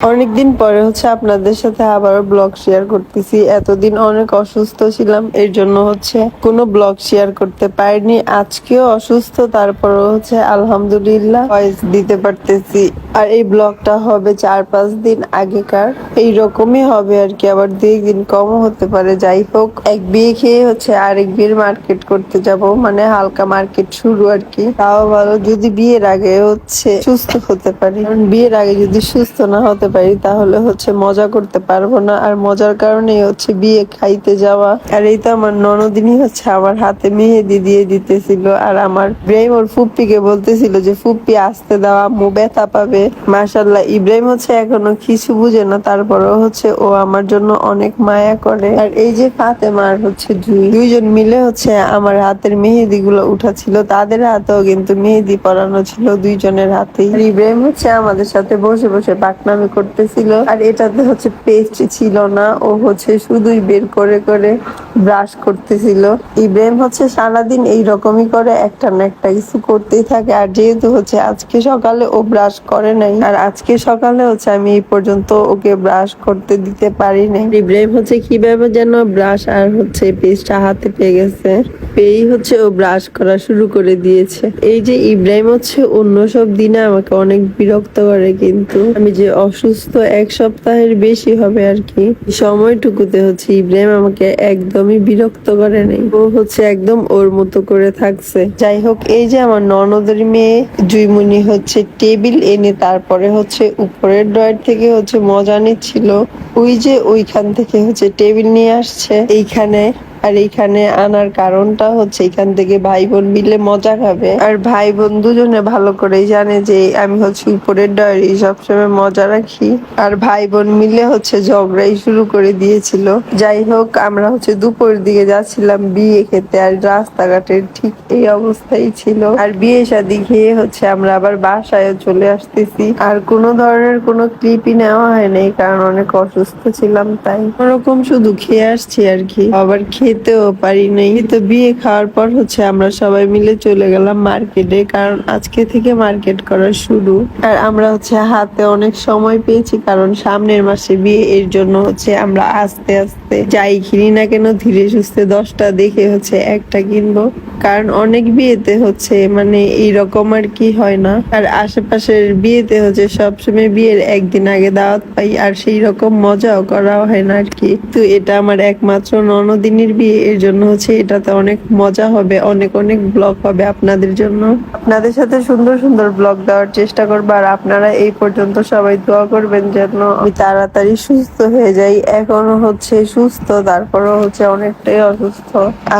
অনেকদিন পরে হচ্ছে আপনাদের সাথে আবার ব্লগ শেয়ার করতেছি। এতদিন অনেক অসুস্থ ছিলাম, এর জন্য হচ্ছে কোনো ব্লগ শেয়ার করতে পারিনি। আজকেও অসুস্থ, তারপরও হচ্ছে আলহামদুলিল্লাহ ভয়েস দিতে পারতেছি। আর এই ব্লগটা হবে চার পাঁচ দিন আগেকার। এই রকমই হবে আর কি, আবার দুই দিন কমও হতে পারে। যাই হোক, এক বিয়ে খেয়ে হচ্ছে আরেক বিয়ের মার্কেট করতে যাব মানে হালকা মার্কেট শুরু আর কি। তাও ভালো যদি বিয়ের আগে হচ্ছে সুস্থ হতে পারি। কারণ বিয়ের আগে যদি সুস্থ না হতে পারি, তাহলে হচ্ছে মজা করতে পারব না। আর মজার কারণেই হচ্ছে বিয়ে খাইতে যাওয়া। আর এই তো আমার ননদিনই হচ্ছে আমার হাতে মেহেদি দিয়ে দিতেছিল। আর আমার ইব্রাহিম ওর ফুপ্পিকে বলতেছিল যে, ফুপ্পি, আসতে দেওয়া আম্মু ব্যথা পাবে। মাশাল্লাহ ইব্রাহিম হচ্ছে এখনও কিছু বুঝে না। তারপরেও হচ্ছে ও আমার জন্য অনেক মায়া করে। আর এই যে ফাতেমা আর হচ্ছে দুইজন মিলে হচ্ছে আমার হাতের মেহেদি গুলো উঠাছিল তাদের হাতেও কিন্তু মেহেদি পরানো ছিল, দুইজনের হাতে ইব্রাহিম হচ্ছে আমাদের সাথে বসে বসে পাকনামি করতেছিল। আর এটাতে হচ্ছে পেস্ট ছিল না, ও হচ্ছে শুধুই বের করে করে ব্রাশ করতেছিল। ইব্রাহিম হচ্ছে সারাদিন এই রকমই করে, একটা না একটা কিছু করতেই থাকে। আর যেহেতু হচ্ছে আজকে সকালে ও ব্রাশ করে নাই, আর আজকে সকালে হচ্ছে আমি এই পর্যন্ত ওকে ব্রাশ করতে দিতে পারি নাই। ইব্রাহিম হচ্ছে কীভাবে যেন ব্রাশ আর হচ্ছে পেস্টটা হাতে পেয়ে গেছে, পেয়েই হচ্ছে ও ব্রাশ করা শুরু করে দিয়েছে। এই যে ইব্রাহিম হচ্ছে অন্য সব দিনে আমাকে অনেক বিরক্ত করে কিন্তু। আমি যে অসুস্থ এক সপ্তাহের বেশি হবে আর কি। সময়টুকুতে হচ্ছে ইব্রাহিম আমাকে একদমই বিরক্ত করে নেই। ও হচ্ছে একদম ওর মতো করে থাকছে। যাই হোক, এই যে আমার ননদের মেয়ে জুইমুনি হচ্ছে টেবিল এনে তারপরে হচ্ছে উপরের ড্রয়ার থেকে হচ্ছে মজা নিচ্ছিল। ওই যে ওইখান থেকে হচ্ছে টেবিল নিয়ে আসছে। এইখানে আর এইখানে আনার কারণটা হচ্ছে এখান থেকে ভাই বোন মিলে মজা খাবে। আর ভাই বোন দুজনে ভালো করেই জানে যে আমি হচ্ছে উপরের ডয়ারি সবসময় মজা রাখি। আর ভাই বোন মিলে হচ্ছে ঝগড়াই শুরু করে দিয়েছিল। যাই হোক, আমরা হচ্ছে দুপুর দিকে যাচ্ছিলাম বিয়ে খেতে আর রাস্তাঘাটের ঠিক এই অবস্থাই ছিল। আর বিয়ে শাদি খেয়ে হচ্ছে আমরা আবার বাসায় চলে আসতেছি। আর কোনো ধরনের কোনো ক্লিপই নেওয়া হয়নি, কারণ অনেক অসুস্থ ছিলাম তাই। ওরকম শুধু খেয়ে আসছি আর কি। আবার খেতেও পারি নাই। তো বিয়ে খাওয়ার পর হচ্ছে আমরা সবাই মিলে চলে গেলাম মার্কেটে, কারণ আজকে থেকে মার্কেট করা শুরু। আর আমরা হচ্ছে হাতে অনেক সময় পেয়েছি, কারণ সামনের মাসে বিয়ে, এর জন্য হচ্ছে আমরা আস্তে আস্তে যাই কিনি না কেন, ধীরে সুস্থে দশটা দেখে হচ্ছে একটা কিনবো। কারণ অনেক বিয়েতে হচ্ছে মানে এইরকম আর কি হয় না। আর আশেপাশের বিয়েতে হচ্ছে সবসময় বিয়ের একদিন আগে দাওয়াত পাই, আর সেই রকম মজাও করা হয় না আর কি। তো এটা আমার একমাত্র ননদিনীর বিয়ে, এর জন্য হচ্ছে এটাতে অনেক মজা হবে, অনেক অনেক ব্লগ হবে আপনাদের জন্য। আপনাদের সাথে সুন্দর সুন্দর ব্লগ দেওয়ার চেষ্টা করব, আর আপনারা এই পর্যন্ত সবাই দোয়া করবেন যেন আমি তাড়াতাড়ি সুস্থ হয়ে যাই। এখনও হচ্ছে সুস্থ তারপরও হচ্ছে অনেকটাই অসুস্থ।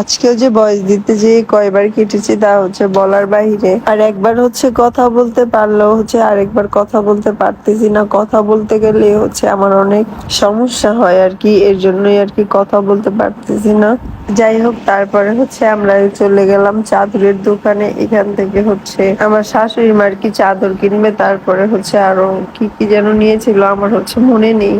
আজকেও যে বয়স দিতে যে কয়বার কেটেছি তা হচ্ছে বলার বাহিরে। আর একবার হচ্ছে কথা বলতে পারলেও হচ্ছে আরেকবার কথা বলতে পারতেছি না। কথা বলতে গেলে হচ্ছে আমার অনেক সমস্যা হয় আর কি, এর জন্যই আর কি কথা বলতে পারতেছি না। যাই হোক, তারপরে হচ্ছে আমরা চলে গেলাম চাদরের দোকানে। এখান থেকে হচ্ছে আমার শাশুড়ি মার কি চাদর কিনবে, তারপরে হচ্ছে আরও কি কি যেন নিয়েছিল, আমার হচ্ছে মনে নেই।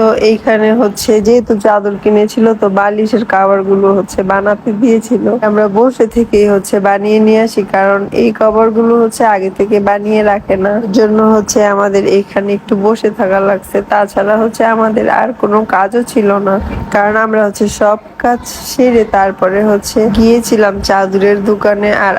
তো এইখানে হচ্ছে যেহেতু চাদর কিনেছিল, তো বালিশের কাভারগুলো হচ্ছে বানাতে দিয়েছিল। আমরা বসে থেকেই হচ্ছে বানিয়ে নিয়ে আসি, কারণ এই কভারগুলো হচ্ছে আগে থেকে বানিয়ে রাখে না। জন্য হচ্ছে আমাদের এখানে একটু বসে থাকা লাগছে। তাছাড়া হচ্ছে আমাদের আর কোনো কাজও ছিল না। কারণ আমরা হচ্ছে সব কাজ সেরে তারপরে হচ্ছে গিয়েছিলাম চাদরের দোকানে আর